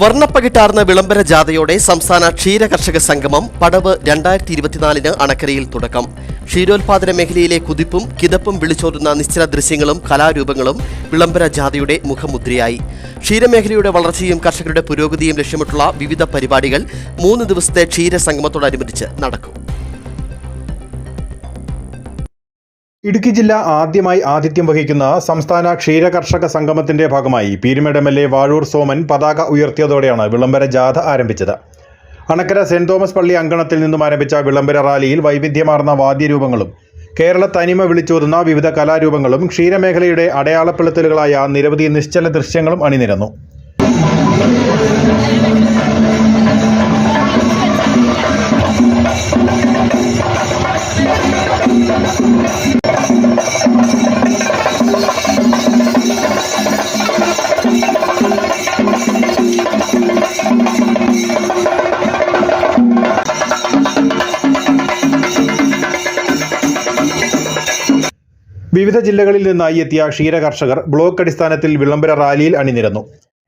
വർണപ്പകിട്ടാർന്ന വിളംബര ജാഥയോടെ സംസ്ഥാന ക്ഷീര കർഷക സംഗമം പടവ് രണ്ടായിരത്തി ഇരുപത്തിനാലിന് അണക്കരയിൽ തുടക്കം. ക്ഷീരോത്പാദന മേഖലയിലെ കുതിപ്പും കിതപ്പും വിളിച്ചോതുന്ന നിശ്ചല ദൃശ്യങ്ങളും കലാരൂപങ്ങളും വിളംബര ജാഥയുടെ മുഖമുദ്രയായി. ക്ഷീരമേഖലയുടെ വളർച്ചയും കർഷകരുടെ പുരോഗതിയും ലക്ഷ്യമിട്ടുള്ള വിവിധ പരിപാടികൾ മൂന്ന് ദിവസത്തെ ക്ഷീര സംഗമത്തോടനുബന്ധിച്ച് നടക്കും. ഇടുക്കി ജില്ല ആദ്യമായി ആതിഥ്യം വഹിക്കുന്ന സംസ്ഥാന ക്ഷീര കർഷക സംഗമത്തിന്റെ ഭാഗമായി Peermade M L A Vazhoor Soman പതാക ഉയർത്തിയതോടെയാണ് വിളംബര ജാഥ ആരംഭിച്ചത്. അണക്കര സെന്റ് തോമസ് പള്ളി അങ്കണത്തിൽ നിന്നും ആരംഭിച്ച വിളംബര റാലിയിൽ വൈവിധ്യമാർന്ന വാദ്യരൂപങ്ങളും കേരള തനിമ വിളിച്ചോതുന്ന വിവിധ കലാരൂപങ്ങളും ക്ഷീരമേഖലയുടെ അടയാളപ്പെടുത്തലുകളായ നിരവധി നിശ്ചല ദൃശ്യങ്ങളും അണിനിരന്നു. വിവിധ ജില്ലകളിൽ നിന്നായി എത്തിയ ക്ഷീര കർഷകർ ബ്ലോക്ക് അടിസ്ഥാനത്തിൽ വിളംബര റാലിയിൽ അണിനിരന്നു.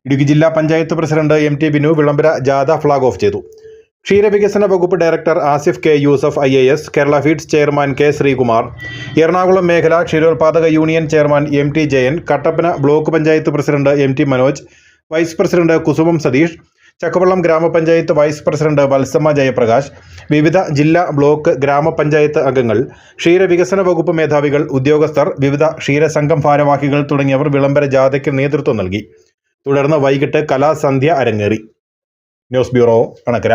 ഇടുക്കി ജില്ലാ panchayat president M T Binu വിളംബര ജാഥ ഫ്ളാഗ് ഓഫ് ചെയ്തു. ക്ഷീരവികസന വകുപ്പ് director Asif K Yusuf I A S Kerala feeds chairman K Sreekumar Ernakulam മേഖല ക്ഷീരോത്പാദക union chairman M T Jayan Kattappana block panchayat president M T Manoj vice president Kusumam Satheesh Chakkavallam ഗ്രാമപഞ്ചായത്ത് vice president Valsamma Jayaprakash വിവിധ ജില്ലാ block ഗ്രാമപഞ്ചായത്ത് അംഗങ്ങൾ ക്ഷീരവികസന വകുപ്പ് മേധാവികൾ ഉദ്യോഗസ്ഥർ വിവിധ ക്ഷീരസംഘം ഭാരവാഹികൾ തുടങ്ങിയവർ വിളംബര ജാഥയ്ക്ക് നേതൃത്വം നൽകി. തുടർന്ന് വൈകിട്ട് കലാസന്ധ്യ അരങ്ങേറി. News bureau Anakkara